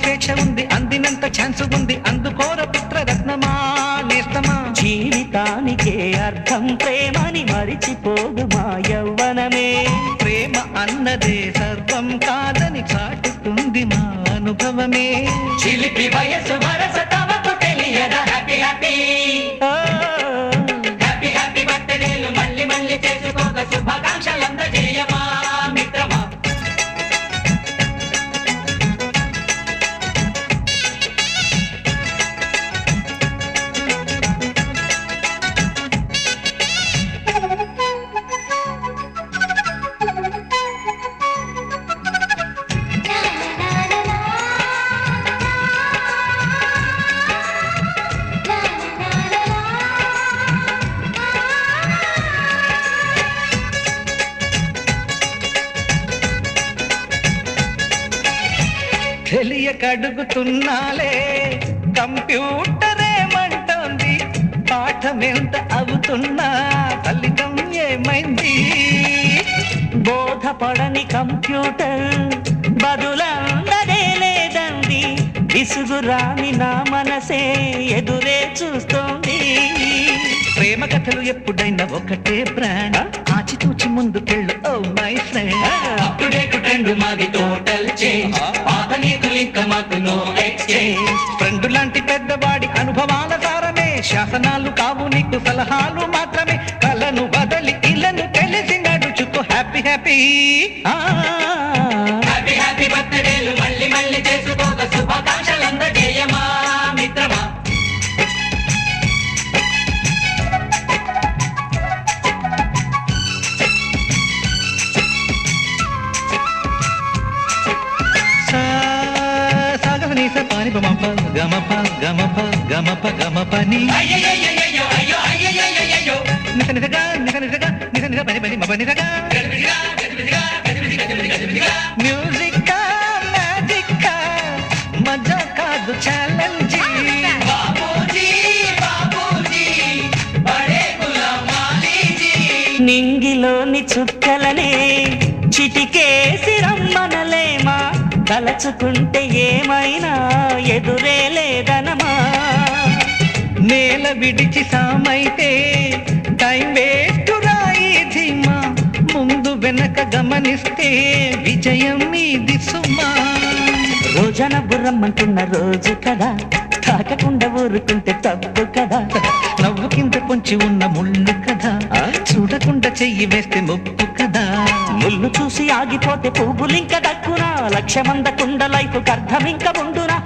ఆపలేని ఉంది అందినంత ఛాన్స్ ఉంది. అందుకోర పుత్ర రత్నమా నేస్తమా? జీవితానికే అర్థం ప్రేమని మరిచిపోదు మా యవ్వనమే. ప్రేమ అన్నదే సర్వం కాదని చాటుతుంది మా అనుభవమే. చిలిపి వయసు తెలియక అడుగుతున్నాలే కంప్యూటర్ ఏమంటోంది పాఠం ఎంత అవుతున్నా ఫలితం ఏమైంది? బోధపడని కంప్యూటర్ బదులందదే లేదండి విసుగురాని నా మనసే ఎదురే చూస్తోంది. ప్రేమ కథలు ఎప్పుడైనా ఒకటే బ్రాండ్ ఆచితూచి ముందుకెళ్ళు ఓ my friend. Up to date trend మాది టోటల్ చేంజ్. ఇంకా మాకు నో ఎక్స్చేంజ్. ఫ్రెండ్ లాంటి పెద్దవాడి అనుభవాల సారమే. శాసనాలు కావు నీకు సలహాలు గమప గమప గమప గమప ని. అయ్యయ్యయ్యయ్యో అయ్యో అయ్యయ్యయ్యయ్యో నిస నిసగా నిస నిసగా నిస నిస పని పని మప నిసగా మ్యూజిక్ మ్యాజిక్ మజా కాదు ఛాలెంజ్. నింగిలోని చుక్కలనే చిటికేసి రమ్మనలేమా తలచుకుంటే ఏమైనా ఎదురే లేదనమా? నేల విడిచి సామైతే టైం వేస్ట్ రాయి ధీమా. ముందు వెనక గమనిస్తే విజయం మీది సుమా. రోజన బుర్రమ్మంటున్న రోజు కదా తాకకుండా ఊరుకుంటే తప్పు కదా. నవ్వు కింద పొంచి ఉన్న ముళ్ళు కదా చెయ్యి వేస్తే ముప్పు కదా. ముళ్ళు చూసి ఆగిపోతే పువ్వులింక దక్కునా. లక్ష్యమందకుండా లైఫ్ అర్థం ఇంకా ఉండునా.